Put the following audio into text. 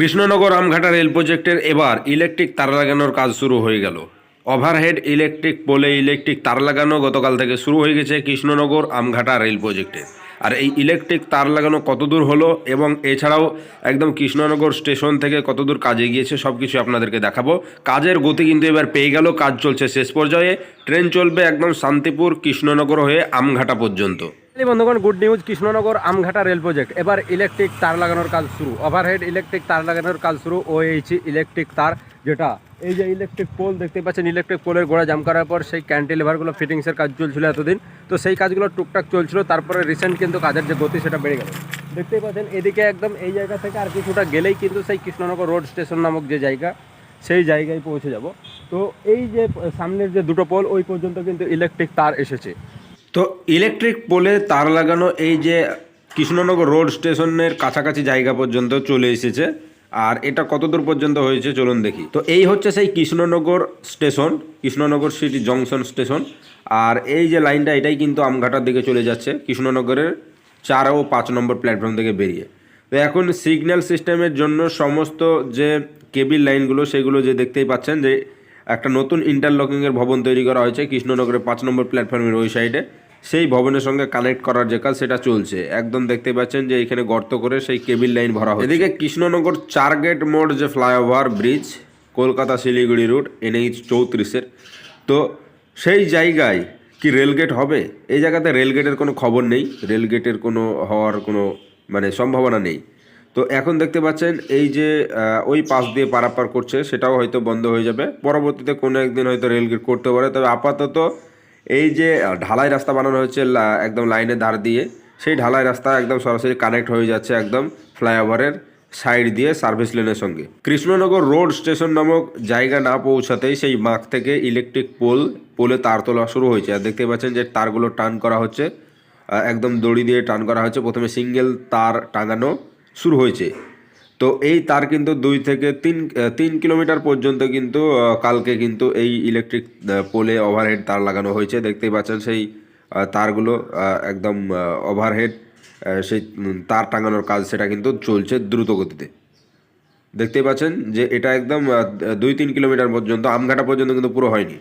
Krishnanagar Amghata rail প্রজেক্টের এবার electric তার লাগানোর কাজ শুরু হয়ে গেল। ওভারহেড ইলেকট্রিক পোলে ইলেকট্রিক তার লাগানো গতকাল থেকে শুরু হয়ে গেছে কৃষ্ণনগর আমঘাটা রেল প্রজেক্টে। আর এই ইলেকট্রিক তার লাগানো কতদূর হলো এবং এছাড়াও একদম কৃষ্ণনগর স্টেশন থেকে কতদূর কাজে গিয়েছে সব কিছু আপনাদেরকে দেখাবো। কাজের গতি কিন্তু এবার পেয়ে গেল, কাজ চলছে শেষ পর্যায়ে। ট্রেন চলবে একদম শান্তিপুর কৃষ্ণনগর হয়ে আমঘাটা পর্যন্ত। বন্ধুগণ good news Krishnanagar Amghata rail project এবার ইলেকট্রিক তার লাগানোর কাজ শুরু। ওভারহেড ইলেকট্রিক তার লাগানোর কাজ শুরু। ও ওএইচি ইলেকট্রিক তার, যেটা এই যে ইলেকট্রিক পোল দেখতে পাচ্ছেন ইলেকট্রিক পোলের গোড়া জাম করার পর সেই ক্যান্টিলিভারগুলো ফিটিংসের কাজ চলছিল এতদিন। তো সেই কাজগুলো টুকটাক চলছিল, তারপরে রিসেন্ট কিন্তু কাজের যে গতি সেটা বেড়ে গেল। দেখতেই পাচ্ছেন, এদিকে একদম এই জায়গা থেকে আর কিছুটা গেলেই কিন্তু সেই কৃষ্ণনগর রোড স্টেশন নামক যে জায়গা, সেই জায়গায় পৌঁছে যাব। তো এই যে সামনের যে দুটো পোল ওই পর্যন্ত কিন্তু ইলেকট্রিক তার এসেছে। তো ইলেকট্রিক পোলে তার লাগানো এই যে কৃষ্ণনগর রোড স্টেশনের কাছাকাছি জায়গা পর্যন্ত চলে এসেছে। আর এটা কতদূর পর্যন্ত হয়েছে চলুন দেখি। তো এই হচ্ছে সেই Krishnanagar station Krishnanagar city junction station আর এই যে লাইনটা এটাই কিন্তু আমঘাটার দিকে চলে যাচ্ছে, কৃষ্ণনগরের চার ও পাঁচ নম্বর প্ল্যাটফর্ম থেকে বেরিয়ে। তো এখন সিগন্যাল সিস্টেমের জন্য সমস্ত যে কেবিল লাইনগুলো সেগুলো যে দেখতেই পাচ্ছেন যে একটা নতুন ইন্টারলকিংয়ের ভবন তৈরি করা হয়েছে কৃষ্ণনগরের পাঁচ নম্বর প্ল্যাটফর্মের ওই সাইডে সেই ভবনের সঙ্গে কানেক্ট করার যে কাজ সেটা চলছে। একদম দেখতে পাচ্ছেন যে এখানে গর্ত করে সেই কেবিল লাইন ভরা হয়েছে এদিকে কৃষ্ণনগর চার গেট মোড় যে flyover bridge Kolkata Siliguri route NH চৌত্রিশের। তো সেই জায়গায় কি রেলগেট হবে? এই জায়গাতে রেলগেটের কোনো খবর নেই। রেলগেটের কোনো হওয়ার কোনো মানে সম্ভাবনা নেই। তো এখন দেখতে পাচ্ছেন এই যে ওই পাশ দিয়ে পারাপার করছে, সেটাও হয়তো বন্ধ হয়ে যাবে। পরবর্তীতে কোনো একদিন হয়তো রেলগেট করতে পারে। তবে আপাতত এই যে ঢালাই রাস্তা বানানো হচ্ছে লা- একদম লাইনের ধার দিয়ে, সেই ঢালাই রাস্তা একদম সরাসরি কানেক্ট হয়ে যাচ্ছে একদম ফ্লাইওভারের সাইড দিয়ে সার্ভিস লেনের সঙ্গে। কৃষ্ণনগর রোড স্টেশন নামক জায়গা না পৌঁছাতেই সেই মাঠ থেকে ইলেকট্রিক পোল পোলে তার তোলা শুরু হয়েছে। আর দেখতে পাচ্ছেন যে তারগুলো টান করা হচ্ছে একদম দড়ি দিয়ে টান করা হচ্ছে প্রথমে সিঙ্গেল তার টাঙানো শুরু হয়েছে। তো এই তার কিন্তু দুই থেকে তিন তিন কিলোমিটার পর্যন্ত কিন্তু কালকে কিন্তু এই ইলেকট্রিক পোলে ওভারহেড তার লাগানো হয়েছে। দেখতেই পাচ্ছেন সেই তারগুলো একদম ওভারহেড সেই তার টাঙানোর কাজ সেটা কিন্তু চলছে দ্রুত গতিতে দেখতেই পাচ্ছেন যে এটা একদম দুই তিন কিলোমিটার পর্যন্ত, আমঘাটা পর্যন্ত কিন্তু পুরো হয়নি।